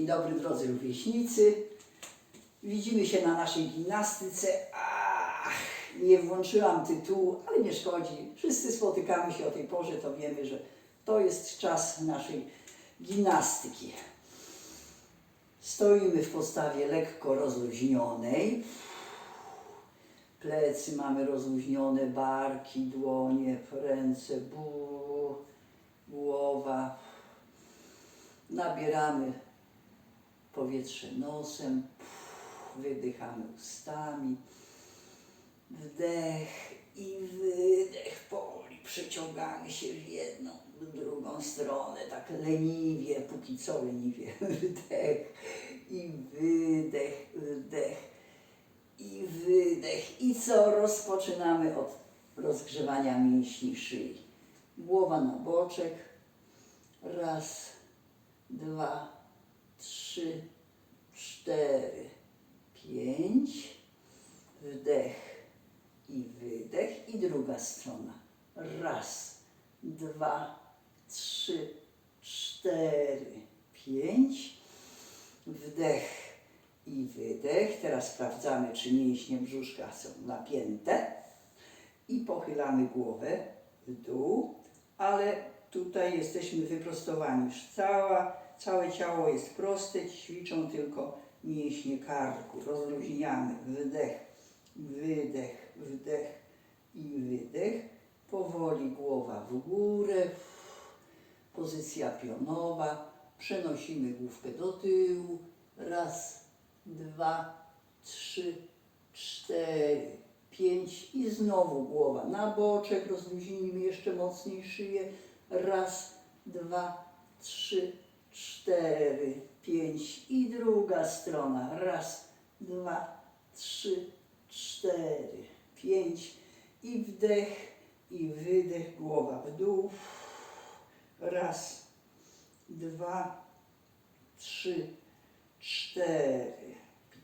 Dzień dobry drodzy rówieśnicy. Widzimy się na naszej gimnastyce. Ach, nie włączyłam tytułu, ale nie szkodzi. Wszyscy spotykamy się o tej porze, to wiemy, że to jest czas naszej gimnastyki. Stoimy w postawie lekko rozluźnionej. Plecy mamy rozluźnione, barki, dłonie, ręce, bu, głowa. Nabieramy powietrze nosem, wydychamy ustami. Wdech i wydech powoli przeciągamy się w jedną, w drugą stronę, tak leniwie, póki co leniwie. Wdech i wydech, wdech i wydech. I co? Rozpoczynamy od rozgrzewania mięśni szyi. Głowa na boczek. Raz, dwa, trzy, cztery, pięć. Wdech i wydech. I druga strona. Raz, dwa, trzy, cztery, pięć. Wdech i wydech. Teraz sprawdzamy, czy mięśnie brzuszka są napięte. I pochylamy głowę w dół, ale tutaj jesteśmy wyprostowani. Już cała, całe ciało jest proste, ćwiczą tylko mięśnie karku. Rozluźniamy. Wdech, wydech, wdech i wydech. Powoli głowa w górę. Pozycja pionowa. Przenosimy główkę do tyłu. Raz, dwa, trzy, cztery, pięć i znowu głowa na boczek, rozluźnijmy jeszcze mocniej szyję. Raz, dwa, trzy, cztery, pięć i druga strona. Raz, dwa, trzy, cztery, pięć i wdech i wydech, głowa w dół. Raz, dwa, trzy, cztery,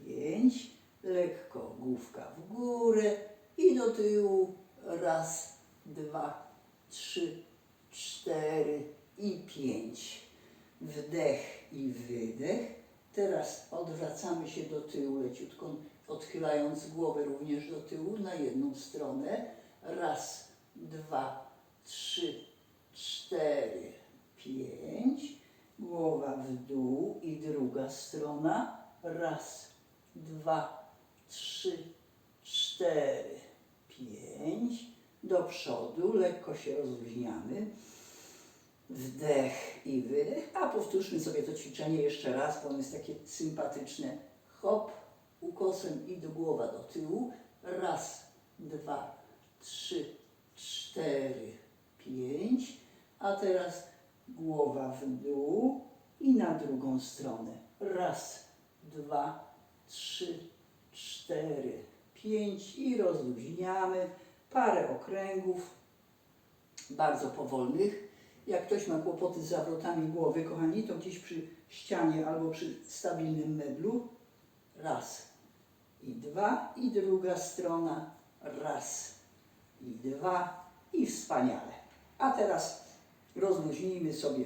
pięć, lekko główka w górę i do tyłu, raz, dwa, trzy, cztery i pięć. Wdech i wydech. Teraz odwracamy się do tyłu leciutko, odchylając głowę również do tyłu na jedną stronę. Raz, dwa, trzy, cztery, pięć głowa w dół i druga strona. Raz, dwa, trzy, cztery, pięć. Do przodu, lekko się rozluźniamy. Wdech i wydech, a powtórzmy sobie to ćwiczenie jeszcze raz, bo ono jest takie sympatyczne. Hop, ukosem i do głowa do tyłu. Raz, dwa, trzy, cztery, pięć. A teraz głowa w dół i na drugą stronę. Raz, dwa, trzy, cztery, pięć i rozluźniamy. Parę okręgów, bardzo powolnych. Jak ktoś ma kłopoty z zawrotami głowy, kochani, to gdzieś przy ścianie albo przy stabilnym meblu. Raz i dwa i druga strona. Raz i dwa i wspaniale. A teraz rozluźnijmy sobie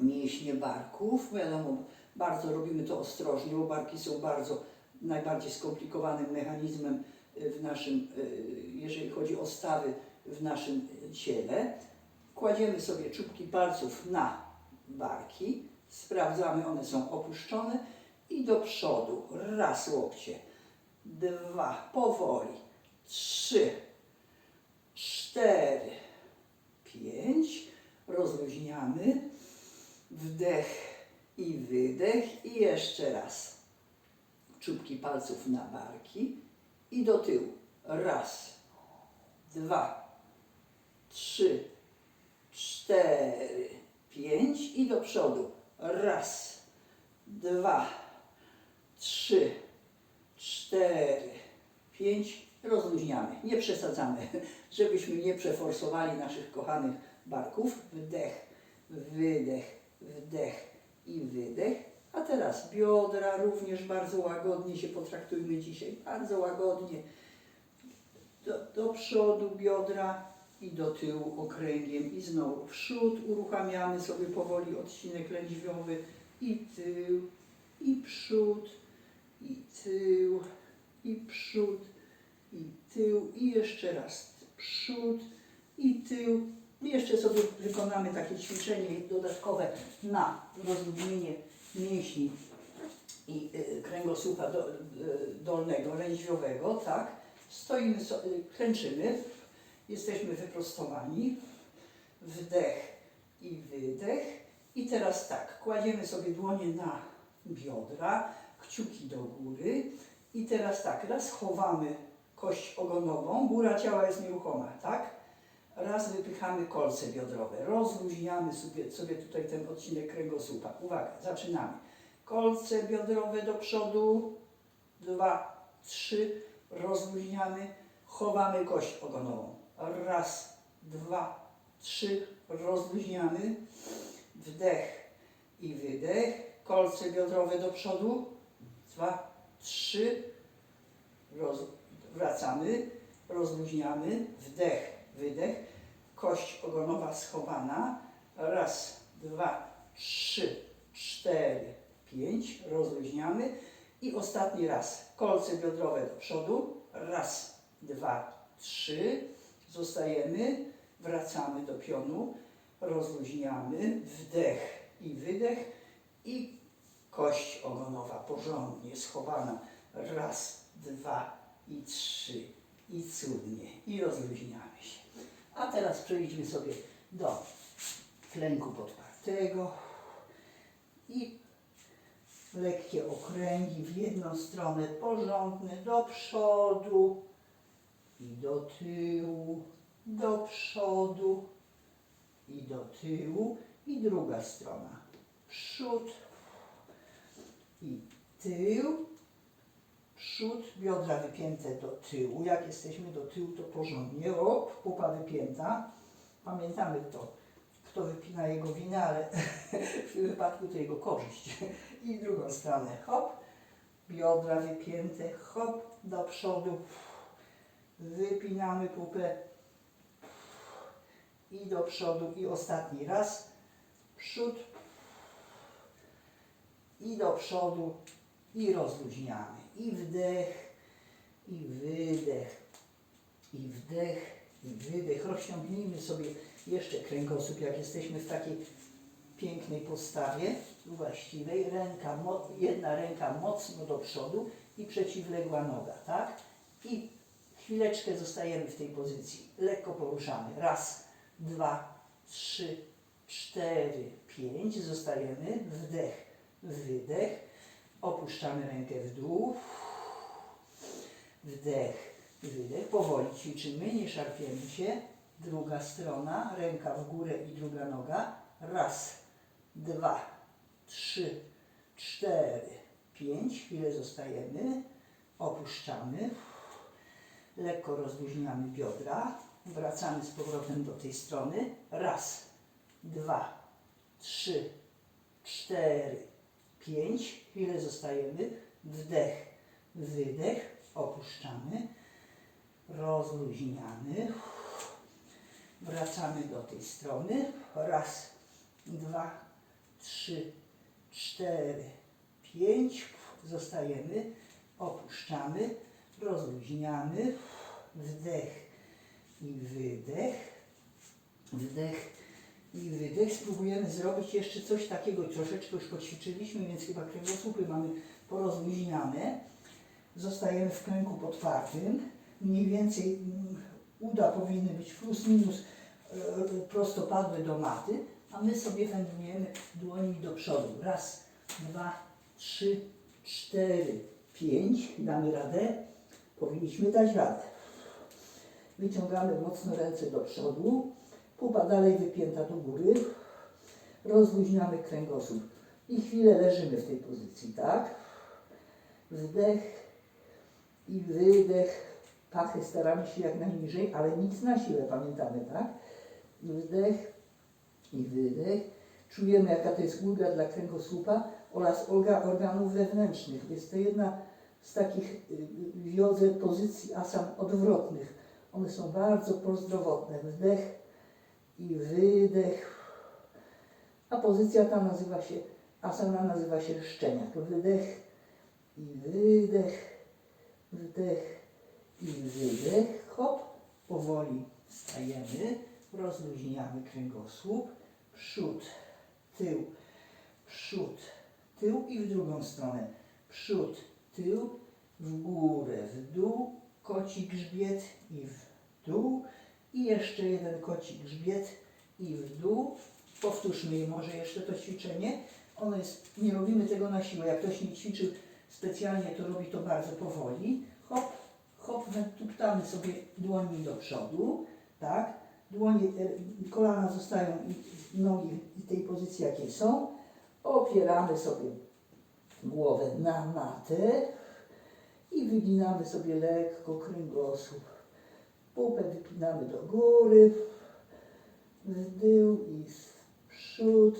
mięśnie barków. Wiadomo, bardzo robimy to ostrożnie, bo barki są bardzo najbardziej skomplikowanym mechanizmem w naszym, y, jeżeli chodzi o stawy w naszym ciele. Kładziemy sobie czubki palców na barki, sprawdzamy, one są opuszczone i do przodu. Raz łokcie, dwa, powoli, trzy, cztery, pięć. Rozluźniamy. Wdech i wydech. I jeszcze raz. Czubki palców na barki i do tyłu. Raz, dwa, trzy, cztery, pięć i do przodu. Raz, dwa, trzy, cztery, pięć. Rozluźniamy. Nie przesadzamy, żebyśmy nie przeforsowali naszych kochanych barków. Wdech, wydech, wdech i wydech. A teraz biodra również bardzo łagodnie się potraktujmy dzisiaj. Bardzo łagodnie. Do, do przodu biodra i do tyłu okręgiem. I znowu w przód uruchamiamy sobie powoli odcinek lędźwiowy i tył, i przód, i tył, i przód, i tył, i jeszcze raz przód, i tył. I jeszcze sobie wykonamy takie ćwiczenie dodatkowe na rozluźnienie mięśni i y, kręgosłupa y, dolnego, lędźwiowego, tak? Stoimy, y, klęczymy, jesteśmy wyprostowani, wdech i wydech. I teraz tak, kładziemy sobie dłonie na biodra, kciuki do góry i teraz tak, raz chowamy kość ogonową, góra ciała jest nieruchoma, tak? Raz wypychamy kolce biodrowe, rozluźniamy sobie, sobie tutaj ten odcinek kręgosłupa. Uwaga, zaczynamy. Kolce biodrowe do przodu, dwa, trzy, rozluźniamy, chowamy kość ogonową. Raz, dwa, trzy, rozluźniamy, wdech i wydech, kolce biodrowe do przodu, dwa, trzy, roz, wracamy, rozluźniamy, wdech, wydech, kość ogonowa schowana, raz, dwa, trzy, cztery, pięć, rozluźniamy. I ostatni raz, kolce biodrowe do przodu, raz, dwa, trzy, zostajemy, wracamy do pionu, rozluźniamy, wdech i wydech i kość ogonowa porządnie schowana, raz, dwa i trzy. I cudnie. I rozluźniamy się. A teraz przejdźmy sobie do klęku podpartego i lekkie okręgi w jedną stronę, porządne do przodu i do tyłu, do przodu i do tyłu i druga strona. Przód i tył, przód, biodra wypięte do tyłu. Jak jesteśmy do tyłu, to porządnie. Op, pupa wypięta. Pamiętamy to, kto wypina jego winę, ale w tym wypadku to jego korzyść. I drugą stronę. Hop, biodra wypięte, hop, do przodu. Wypinamy pupę i do przodu i ostatni raz. Przód i do przodu i rozluźniamy. I wdech, i wydech, i wdech, i wydech. Rozciągnijmy sobie jeszcze kręgosłup, jak jesteśmy w takiej pięknej postawie, właściwej. Ręka, jedna ręka mocno do przodu i przeciwległa noga, tak? I chwileczkę zostajemy w tej pozycji. Lekko poruszamy. Raz, dwa, trzy, cztery, pięć. Zostajemy. Wdech, wydech. Opuszczamy rękę w dół. Wdech, wydech. Powoli ćwiczymy, nie szarpiemy się. Druga strona, ręka w górę i druga noga. Raz, dwa, trzy, cztery, pięć. Chwilę zostajemy. Opuszczamy. Lekko rozluźniamy biodra. Wracamy z powrotem do tej strony. Raz, dwa, trzy, cztery, pięć. Chwilę zostajemy. Wdech, wydech. Opuszczamy. Rozluźniamy. Wracamy do tej strony. Raz, dwa, trzy, cztery, pięć. Zostajemy. Opuszczamy. Rozluźniamy. Wdech i wydech. Wdech i wydech. Spróbujemy zrobić jeszcze coś takiego. Troszeczkę już poćwiczyliśmy, więc chyba kręgosłupy mamy porozluźniane. Zostajemy w kręgu podpartym. Mniej więcej mm, uda powinny być plus minus e, prostopadłe do maty, a my sobie wędrujemy dłoni do przodu. Raz, dwa, trzy, cztery, pięć. Damy radę. Powinniśmy dać radę. Wyciągamy mocno ręce do przodu. Pupa dalej wypięta do góry. Rozluźniamy kręgosłup. I chwilę leżymy w tej pozycji, tak? Wdech i wydech. Pachy staramy się jak najniżej, ale nic na siłę, pamiętamy, tak? Wdech i wydech. Czujemy, jaka to jest ulga dla kręgosłupa oraz organów wewnętrznych. Jest to jedna z takich y, w jodze pozycji asan odwrotnych. One są bardzo prozdrowotne. Wdech i wydech. A pozycja ta nazywa się Asana nazywa się szczeniak. Wydech i wydech, wdech i wydech. Hop, powoli stajemy, rozluźniamy kręgosłup, przód, tył, przód, tył i w drugą stronę. Przód, tył, w górę, w dół, koci grzbiet i w dół i jeszcze jeden koci grzbiet i w dół. Powtórzmy może jeszcze to ćwiczenie. Ono jest, nie robimy tego na siłę. Jak ktoś nie ćwiczył specjalnie, to robi to bardzo powoli. Hop, hop, tuptamy sobie dłońmi do przodu, tak? Dłonie, e, kolana zostają i nogi w tej pozycji, jakiej są. Opieramy sobie głowę na matę i wyginamy sobie lekko kręgosłup. Pupę wypinamy do góry, w dół i w przód.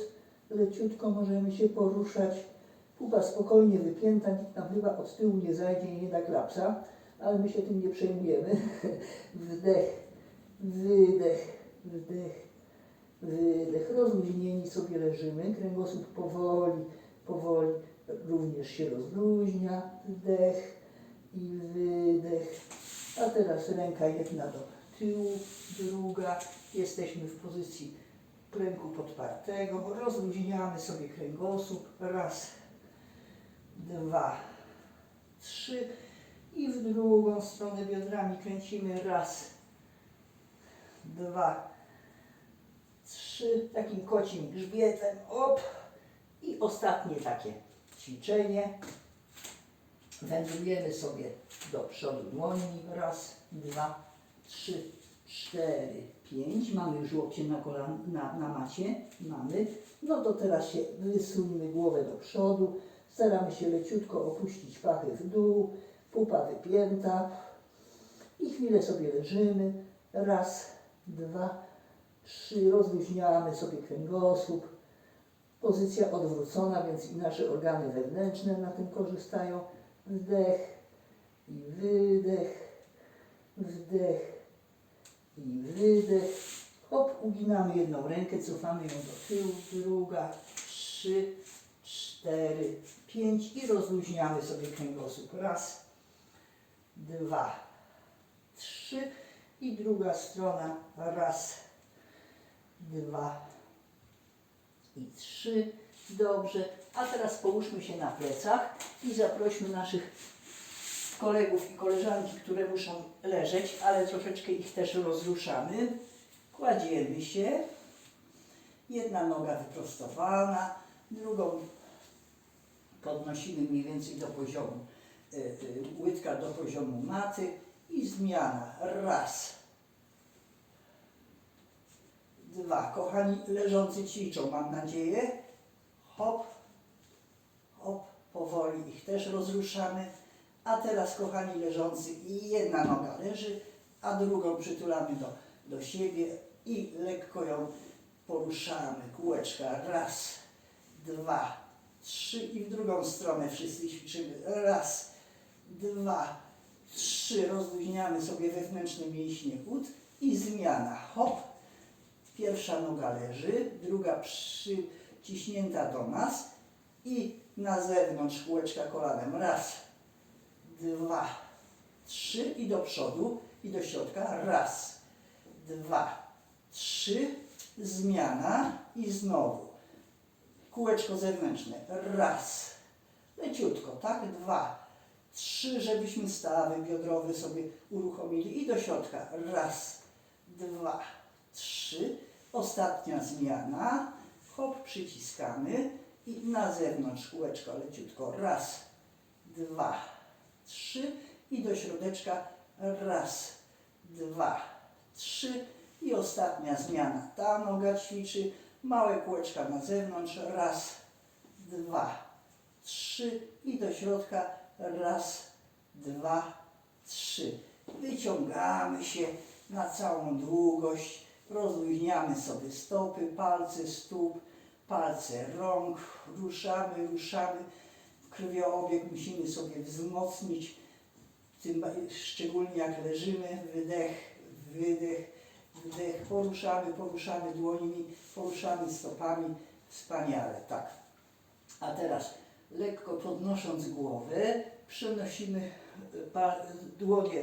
Leciutko możemy się poruszać. Pupa spokojnie wypięta, nikt nam chyba od tyłu nie zajdzie i nie da klapsa, ale my się tym nie przejmujemy. Wdech, wydech, wdech, wydech. Rozluźnieni sobie leżymy, kręgosłup powoli, powoli również się rozluźnia. Wdech i wydech. A teraz ręka jedna do tyłu, druga. Jesteśmy w pozycji klęku podpartego. Rozluźniamy sobie kręgosłup. Raz, dwa, trzy. I w drugą stronę biodrami kręcimy. Raz, dwa, trzy. Takim kocim grzbietem. Op. I ostatnie takie ćwiczenie. Wędrujemy sobie do przodu dłońmi. Raz, dwa, trzy, cztery, pięć. Mamy już łokcie na, kolan, na, na macie. Mamy. No to teraz się wysuńmy głowę do przodu. Staramy się leciutko opuścić pachy w dół. Pupa wypięta. I chwilę sobie leżymy. Raz, dwa, trzy. Rozluźniamy sobie kręgosłup. Pozycja odwrócona, więc i nasze organy wewnętrzne na tym korzystają. Wdech i wydech, wdech i wydech. Hop, uginamy jedną rękę, cofamy ją do tyłu, druga, trzy, cztery, pięć i rozluźniamy sobie kręgosłup. Raz, dwa, trzy i druga strona. Raz, dwa i trzy. Dobrze. A teraz połóżmy się na plecach i zaprośmy naszych kolegów i koleżanki, które muszą leżeć, ale troszeczkę ich też rozruszamy. Kładziemy się. Jedna noga wyprostowana, drugą podnosimy mniej więcej do poziomu y, y, łydka do poziomu maty i zmiana. Raz. Dwa. Kochani leżący ćwiczą, mam nadzieję. Hop, hop, powoli ich też rozruszamy. A teraz, kochani leżący, i jedna noga leży, a drugą przytulamy do, do siebie i lekko ją poruszamy. Kółeczka. Raz, dwa, trzy i w drugą stronę wszyscy ćwiczymy. Raz, dwa, trzy. Rozluźniamy sobie wewnętrzne mięśnie ud i zmiana. Hop. Pierwsza noga leży, druga przyciśnięta do nas i na zewnątrz kółeczka kolanem. Raz, dwa, trzy i do przodu i do środka. Raz, dwa, trzy, zmiana i znowu. Kółeczko zewnętrzne. Raz, leciutko, tak? Dwa, trzy, żebyśmy stawy biodrowe sobie uruchomili i do środka. Raz, dwa, trzy. Ostatnia zmiana. Hop, przyciskamy i na zewnątrz kółeczko leciutko. Raz, dwa, trzy i do środeczka. Raz, dwa, trzy i ostatnia zmiana. Ta noga ćwiczy. Małe kółeczka na zewnątrz. Raz, dwa, trzy i do środka. Raz, dwa, trzy. Wyciągamy się na całą długość. Rozluźniamy sobie stopy, palce stóp, palce rąk. Ruszamy, ruszamy. Krwiobieg musimy sobie wzmocnić. Tym, szczególnie jak leżymy. Wydech, wydech, wdech. Poruszamy, poruszamy dłońmi, poruszamy stopami. Wspaniale, tak. A teraz lekko podnosząc głowę, przenosimy e, dłonie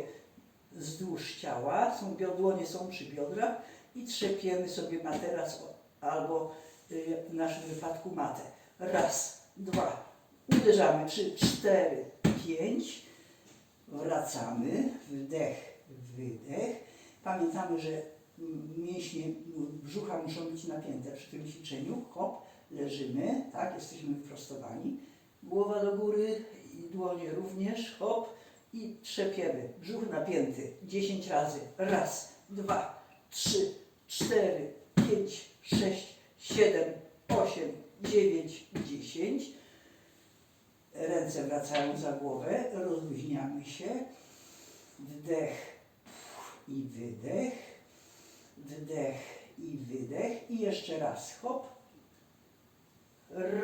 wzdłuż ciała, są, dłonie są przy biodrach i trzepiemy sobie materac albo y, w naszym wypadku matę. Raz, dwa, uderzamy, trzy, cztery, pięć, wracamy, wdech, wydech. Pamiętamy, że mięśnie brzucha muszą być napięte przy tym ćwiczeniu. Hop, leżymy, tak, jesteśmy wyprostowani. Głowa do góry i dłonie również, hop i trzepiemy. Brzuch napięty 10 razy. Raz, dwa, trzy, cztery, pięć, sześć, siedem, osiem, dziewięć, dziesięć. Ręce wracają za głowę, rozluźniamy się. Wdech i wydech. Wdech i wydech. I jeszcze raz. Hop.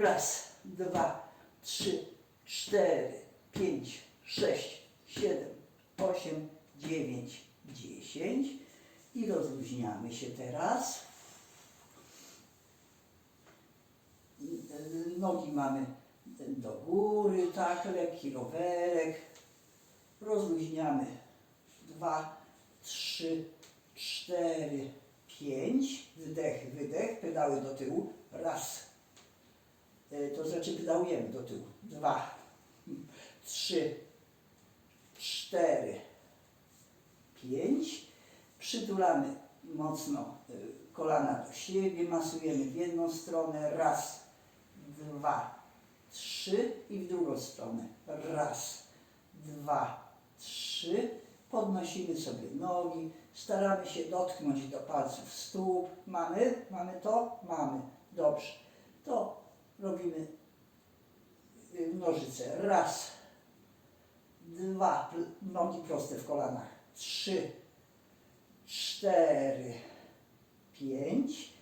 Raz, dwa, trzy, cztery, pięć, sześć, siedem, osiem, dziewięć, dziesięć. I rozluźniamy się teraz. Nogi mamy do góry, tak, lekki rowerek. Rozluźniamy. Dwa, trzy, cztery, pięć. Wdech, wydech. Pedały do tyłu. Raz. E, To znaczy pedałujemy do tyłu. Dwa, trzy, cztery, pięć. Przytulamy mocno y, kolana do siebie, masujemy w jedną stronę. Raz, dwa, trzy i w drugą stronę. Raz, dwa, trzy. Podnosimy sobie nogi, staramy się dotknąć do palców stóp. Mamy? Mamy to? Mamy. Dobrze. To robimy y, nożyce. Raz, dwa, nogi proste w kolanach. Trzy, cztery, pięć.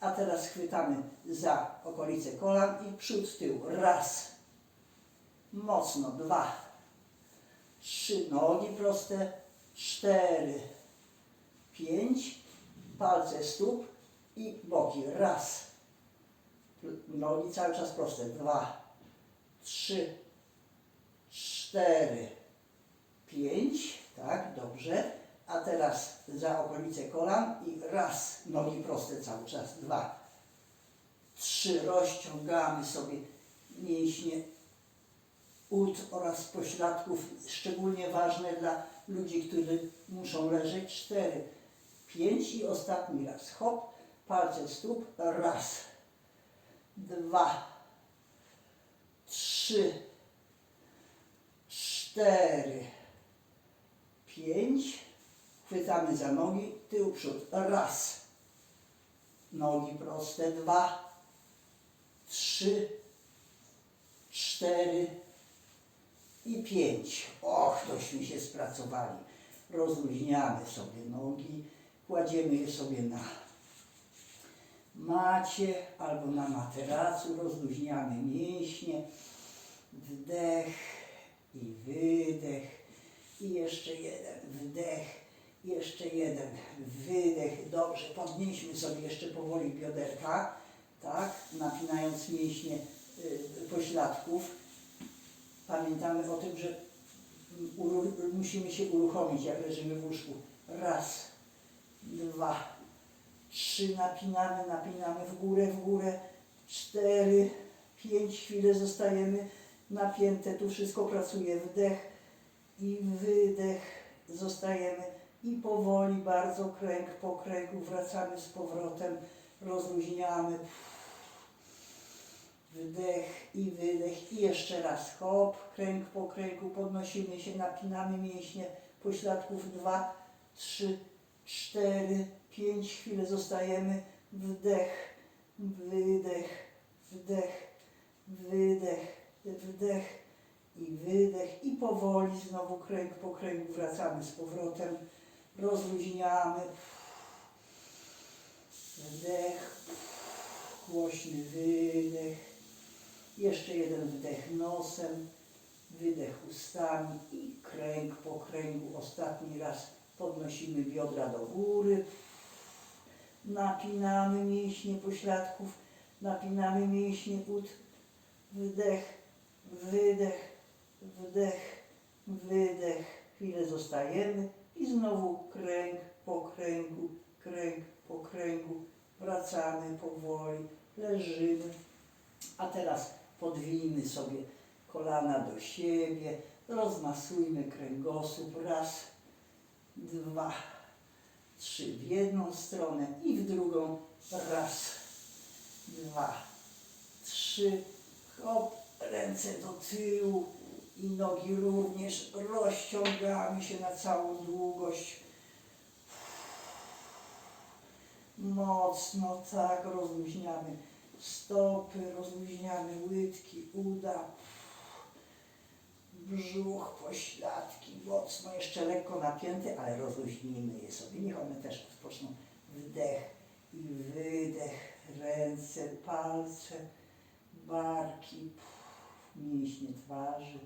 A teraz chwytamy za okolice kolan i przód, tył. Raz. Mocno. Dwa. Trzy. Nogi proste. Cztery. Pięć. Palce stóp i boki. Raz. Nogi cały czas proste. Dwa. Trzy. Cztery. Pięć. Teraz za okolice kolan i raz, nogi proste cały czas, dwa, trzy, rozciągamy sobie mięśnie ud oraz pośladków, szczególnie ważne dla ludzi, którzy muszą leżeć, cztery, pięć. I ostatni raz, hop, palce stóp, raz, dwa, trzy, cztery, pięć, chwytamy za nogi, tył, przód, raz, nogi proste, dwa, trzy, cztery. I pięć. Och, tośmy się spracowali. Rozluźniamy sobie nogi, kładziemy je sobie na macie albo na materacu, rozluźniamy mięśnie, wdech i wydech. I jeszcze jeden wdech, jeszcze jeden wydech. Dobrze, podnieśmy sobie jeszcze powoli bioderka, tak, napinając mięśnie y, pośladków. Pamiętamy o tym, że musimy się uruchomić, jak leżymy w łóżku. Raz, dwa, trzy, napinamy, napinamy w górę, w górę, cztery, pięć, chwilę zostajemy napięte, tu wszystko pracuje, wdech, i wydech, zostajemy i powoli bardzo kręg po kręgu wracamy z powrotem, rozluźniamy. Wdech i wydech. I jeszcze raz hop, kręg po kręgu, podnosimy się, napinamy mięśnie pośladków, dwa, trzy, cztery, pięć, chwilę zostajemy, wdech, wydech, wdech, wydech, wdech, i wydech. I powoli znowu kręg po kręgu wracamy z powrotem, rozluźniamy, wdech, głośny wydech, jeszcze jeden wdech nosem, wydech ustami i kręg po kręgu, ostatni raz podnosimy biodra do góry, napinamy mięśnie pośladków, napinamy mięśnie ud, wdech, wydech, wdech, wydech. Chwilę zostajemy i znowu kręg po kręgu, kręg po kręgu. Wracamy powoli, leżymy. A teraz podwijmy sobie kolana do siebie, rozmasujmy kręgosłup. Raz, dwa, trzy w jedną stronę i w drugą. Raz, dwa, trzy. Hop, ręce do tyłu i nogi również. Rozciągamy się na całą długość. Mocno tak rozluźniamy stopy, rozluźniamy łydki, uda, brzuch, pośladki, mocno jeszcze lekko napięte, ale rozluźnijmy je sobie. Niech one też rozpoczną wdech i wydech, ręce, palce, barki, mięśnie twarzy,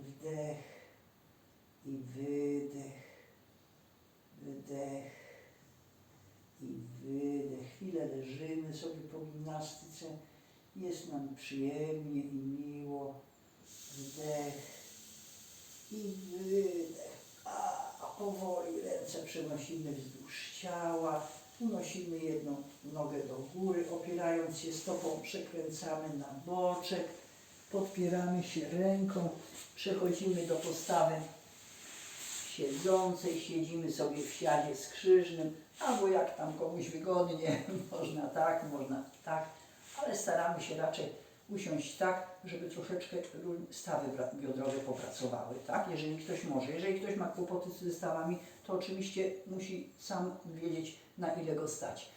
wdech i wydech, wdech i wydech. Chwilę leżymy sobie po gimnastyce. Jest nam przyjemnie i miło. Wdech i wydech. A powoli ręce przenosimy wzdłuż ciała. Unosimy jedną nogę do góry, opierając się stopą, przekręcamy na boczek. Podpieramy się ręką, przechodzimy do postawy siedzącej, siedzimy sobie w siadzie skrzyżnym, albo jak tam komuś wygodnie, można tak, można tak, ale staramy się raczej usiąść tak, żeby troszeczkę stawy biodrowe popracowały, tak? Jeżeli ktoś może, jeżeli ktoś ma kłopoty ze stawami, to oczywiście musi sam wiedzieć, na ile go stać.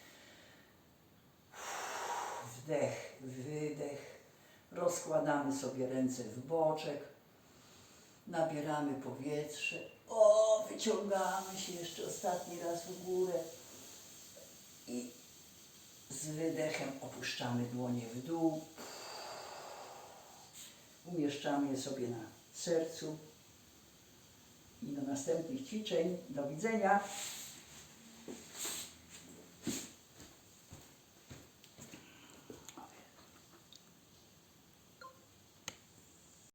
Wdech, wydech, rozkładamy sobie ręce w boczek, nabieramy powietrze. O, wyciągamy się jeszcze ostatni raz w górę i z wydechem opuszczamy dłonie w dół. Umieszczamy je sobie na sercu. I do następnych ćwiczeń. Do widzenia.